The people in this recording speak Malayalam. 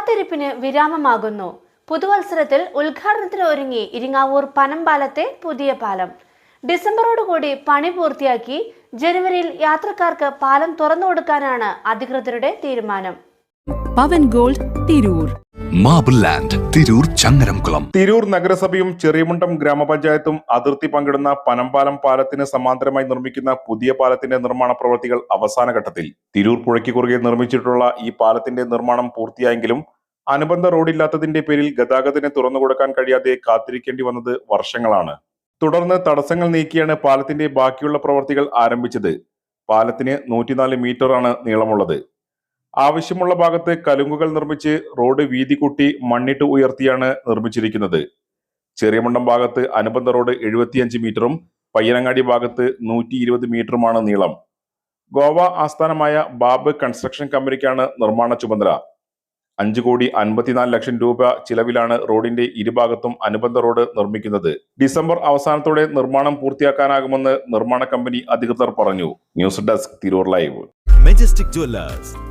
കാത്തിരിപ്പിന് വിരാമമാകുന്നു. പുതുവത്സരത്തിൽ ഉദ്ഘാടനത്തിന് ഒരുങ്ങി ഇരിങ്ങാവൂർ പനമ്പാലത്തെ പുതിയ പാലം. ഡിസംബറോടുകൂടി പണി പൂർത്തിയാക്കി ജനുവരിയിൽ യാത്രക്കാർക്ക് പാലം തുറന്നു കൊടുക്കാനാണ് അധികൃതരുടെ തീരുമാനം. പവൻ ഗോൾഡ് തിരൂർ. തിരൂർ ചങ്ങരംകുളം തിരൂർ നഗരസഭയും ചെറിയമുണ്ടം ഗ്രാമപഞ്ചായത്തും അതിർത്തി പങ്കിടുന്ന പനമ്പാലം പാലത്തിന് സമാന്തരമായി നിർമ്മിക്കുന്ന പുതിയ പാലത്തിന്റെ നിർമ്മാണ പ്രവൃത്തികൾ അവസാന ഘട്ടത്തിൽ. തിരൂർ പുഴയ്ക്ക് കുറുകെ നിർമ്മിച്ചിട്ടുള്ള ഈ പാലത്തിന്റെ നിർമ്മാണം പൂർത്തിയായെങ്കിലും അനുബന്ധ റോഡില്ലാത്തതിന്റെ പേരിൽ ഗതാഗതത്തിന് തുറന്നുകൊടുക്കാൻ കഴിയാതെ കാത്തിരിക്കേണ്ടി വന്നത് വർഷങ്ങളാണ്. തുടർന്ന് തടസ്സങ്ങൾ നീക്കിയാണ് പാലത്തിന്റെ ബാക്കിയുള്ള പ്രവൃത്തികൾ ആരംഭിച്ചത്. പാലത്തിന് നൂറ്റിനാല് മീറ്ററാണ് നീളമുള്ളത്. ആവശ്യമുള്ള ഭാഗത്ത് കലുങ്കുകൾ നിർമ്മിച്ച് റോഡ് വീതി കൂട്ടി മണ്ണിട്ട് ഉയർത്തിയാണ് നിർമ്മിച്ചിരിക്കുന്നത്. ചെറിയമുണ്ടം ഭാഗത്ത് അനുബന്ധ റോഡ് എഴുപത്തിയഞ്ച് മീറ്ററും പയ്യനങ്ങാടി ഭാഗത്ത് നൂറ്റി ഇരുപത് മീറ്ററുമാണ് നീളം. ഗോവ ആസ്ഥാനമായ ബാബ് കൺസ്ട്രക്ഷൻ കമ്പനിക്കാണ് നിർമ്മാണ ചുമതല. അഞ്ച് കോടി അൻപത്തിനാല് ലക്ഷം രൂപ ചിലവിലാണ് റോഡിന്റെ ഇരുഭാഗത്തും അനുബന്ധ റോഡ് നിർമ്മിക്കുന്നത്. ഡിസംബർ അവസാനത്തോടെ നിർമ്മാണം പൂർത്തിയാക്കാനാകുമെന്ന് നിർമ്മാണ കമ്പനി അധികൃതർ പറഞ്ഞു. News desk Tirur live. Majestic jewellers